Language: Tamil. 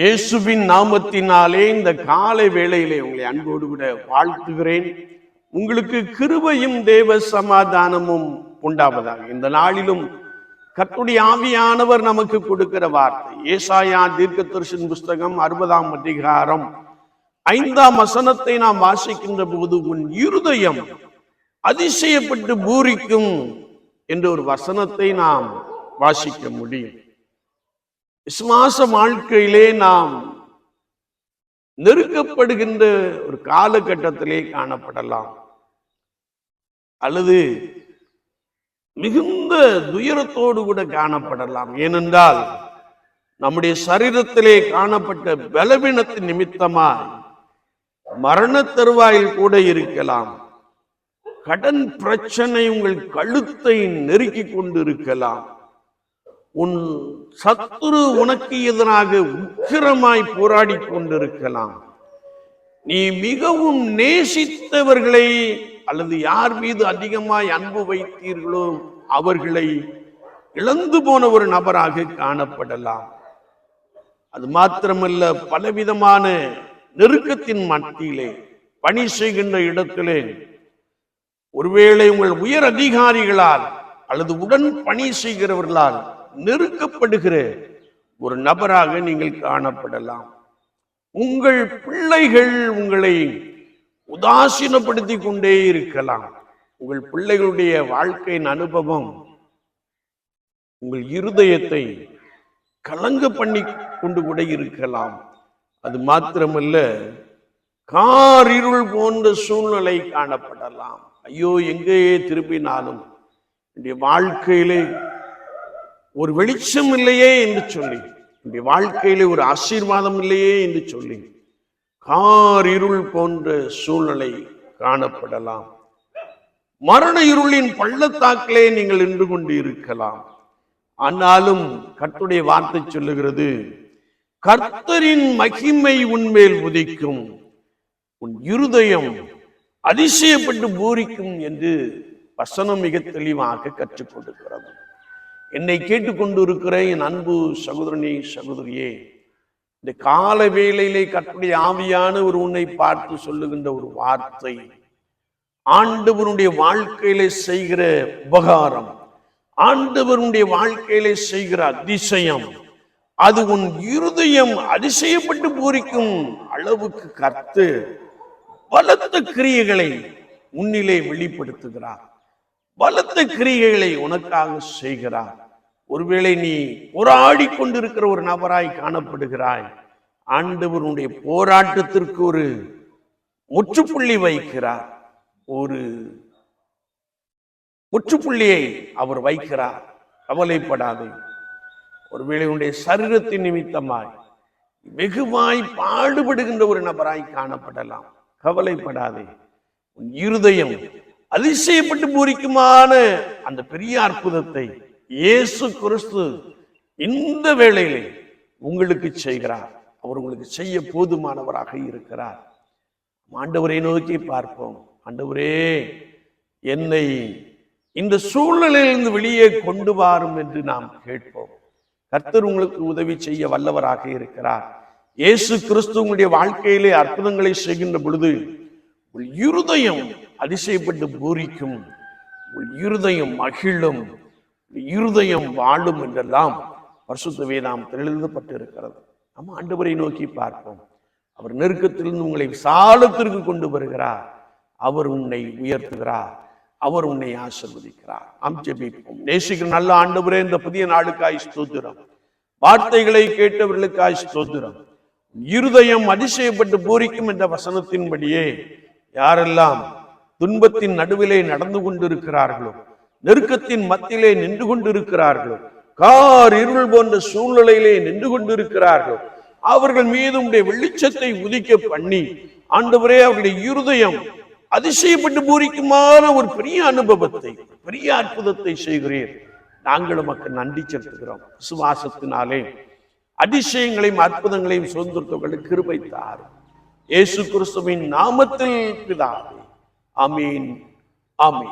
இயேசுவின் நாமத்தினாலே இந்த காலை வேளையிலே உங்களை அன்போடு கூட வாழ்த்துகிறேன். உங்களுக்கு கிருபையும் தேவ சமாதானமும் உண்டாவதாக. இந்த நாளிலும் கத்துடைய ஆவியானவர் நமக்கு கொடுக்கிற வார்த்தை. ஏசாயா தீர்க்கதரிசன் புஸ்தகம் அறுபதாம் அதிகாரம் ஐந்தாம் வசனத்தை நாம் வாசிக்கின்ற போது உன் இருதயம் அதிசயப்பட்டு பூரிக்கும் என்ற ஒரு வசனத்தை நாம் வாசிக்க முடியும். விசுவாச வாழ்க்கையிலே நாம் நெருக்கப்படுகின்ற ஒரு காலகட்டத்திலே காணப்படலாம். அல்லது மிகுந்த துயரத்தோடு கூட காணப்படலாம். ஏனென்றால் நம்முடைய சரீரத்திலே காணப்பட்ட பலவீனத்தின் நிமித்தமாய் மரண தருவாயில் கூட இருக்கலாம். கடன் பிரச்சனை உங்கள் கழுத்தை நெருக்கி கொண்டு இருக்கலாம் உன் சத்துரு உனக்கு எதிராக உக்கிரமாய் போராடி கொண்டிருக்கலாம். நீ மிகவும் நேசித்தவர்களை அல்லது யார் மீது அதிகமாய் அன்பு வைத்தீர்களோ அவர்களை இழந்து போன ஒரு நபராக காணப்படலாம். அது மாத்திரமல்ல பலவிதமான நெருக்கத்தின் மத்தியிலே பணி செய்கின்ற இடத்திலே. ஒருவேளை உங்கள் உயர் அதிகாரிகளால் அல்லது உடன் பணி செய்கிறவர்களால் நெருக்கப்படுகிற ஒரு நபராக நீங்கள் காணப்படலாம். உங்கள் பிள்ளைகள் உங்களை உதாசீனப்படுத்தி கொண்டே இருக்கலாம். உங்கள் பிள்ளைகளுடைய வாழ்க்கையின் அனுபவம் உங்கள் இருதயத்தை கலங்க பண்ணி கொண்டு கூட இருக்கலாம். அது மாத்திரமல்ல கார் இருள் போன்ற சூழ்நிலை காணப்படலாம். ஐயோ எங்கேயே திரும்பினாலும் என்னுடைய வாழ்க்கையிலே ஒரு வெளிச்சம் இல்லையே என்று சொல்லி என்னுடைய வாழ்க்கையிலே ஒரு ஆசீர்வாதம் இல்லையே என்று சொல்லி கார் இருள் போன்ற சூழ்நிலை காணப்படலாம். மரண இருளின் பள்ளத்தாக்கிலே நீங்கள் நின்று கொண்டு இருக்கலாம். ஆனாலும் கர்த்துடைய வார்த்தை சொல்லுகிறது கர்த்தரின் மகிமை உன்மேல் உதிக்கும். உன் இருதயம் அதிசயப்பட்டு பூரிக்கும் என்று வசனம் மிக தெளிவாக கற்றுக் கொடுக்கிறது என்னை கேட்டுக்கொண்டு இருக்கிற என் அன்பு சகோதரனே சகோதரியே. இந்த கால வேளையிலே கற்றுடைய ஆவியான ஒரு உன்னை பார்த்து சொல்லுகின்ற ஒரு வார்த்தை. ஆண்டவருடைய வாழ்க்கையிலே செய்கிற உபகாரம். ஆண்டவருடைய வாழ்க்கையிலே செய்கிற அதிசயம். அது உன் இருதயம் அதிசயப்பட்டு பூரிக்கும் அளவுக்கு கத்து பலத்த கிரியைகளை உன்னிலே வெளிப்படுத்துகிறார். பலத்த கிரியைகளை உனக்காக செய்கிறார். ஒருவேளை நீ போராடி கொண்டிருக்கிற ஒரு நபராய் காணப்படுகிறாய். ஆண்டவருடைய போராட்டத்திற்கு ஒரு முற்றுப்புள்ளி வைக்கிறார். ஒரு முற்றுப்புள்ளியை அவர் வைக்கிறார். கவலைப்படாதே. ஒருவேளை உன்னுடைய சரீரத்தின் நிமித்தமாய் வெகுவாய் பாடுபடுகின்ற ஒரு நபராய் காணப்படலாம். கவலைப்படாதே. உன் இருதயம் அதிசயப்பட்டு பூரிக்குமான அந்த பெரிய அற்புதத்தை இயேசு கிறிஸ்து இந்த வேளையிலே உங்களுக்கு செய்கிறார். அவர் உங்களுக்கு செய்ய போதுமானவராக இருக்கிறார். ஆண்டவரை நோக்கி பார்ப்போம். ஆண்டவரே என்னை இந்த சூழ்நிலையிலிருந்து வெளியே கொண்டு வாரும் என்று நாம் கேட்போம். கர்த்தர் உங்களுக்கு உதவி செய்ய வல்லவராக இருக்கிறார். இயேசு கிறிஸ்து உங்களுடைய வாழ்க்கையிலே அற்புதங்களை செய்கின்ற பொழுது இருதயம் அதிசயப்பட்டு பூரிக்கும். இருதயம் மகிழும். இருதயம் வாழும் என்றெல்லாம் பரிசுத்த நாம் எழுதப்பட்டு இருக்கிறது நம்ம ஆண்டவரை நோக்கி பார்ப்போம். அவர் நெருக்கத்திலிருந்து உங்களை விசாலத்திற்கு கொண்டு வருகிறார். அவர் உன்னை உயர்த்துகிறார். அவர் உன்னை ஆசிர்வதிக்கிறார். நாம் ஜெபிப்போம். நேசிக்கிற நல்ல ஆண்டவரே இந்த புதிய நாளுக்காய் ஸ்தோத்திரம். வார்த்தைகளை கேட்டவர்களுக்காய் ஸ்தோத்திரம். இருதயம் அதிசயப்பட்டு பூரிக்கும் என்ற வசனத்தின்படியே யாரெல்லாம் துன்பத்தின் நடுவிலே நடந்து கொண்டிருக்கிறார்களோ? நெருக்கத்தின் மத்தியிலே நின்று கொண்டிருக்கிறார்களோ? கார் இருள் போன்ற சூழ்நிலையிலே நின்று கொண்டிருக்கிறார்களோ? அவர்கள் மீது உடைய வெளிச்சத்தை உதிக்க பண்ணி ஆண்டவரே அவருடைய இருதயம் அதிசயப்பட்டு பூரிக்குமான ஒரு பெரிய அனுபவத்தை பெரிய அற்புதத்தை செய்கிறீர். நாங்கள் மக்கள் நன்றி செலுத்துகிறோம். விசுவாசத்தினாலே அதிசயங்களையும் அற்புதங்களையும் சுதந்திரத்தவர்களுக்கு கிருபை தாரும். இயேசு கிறிஸ்துவின் நாமத்தில் பிதாவே. আমিন আমিন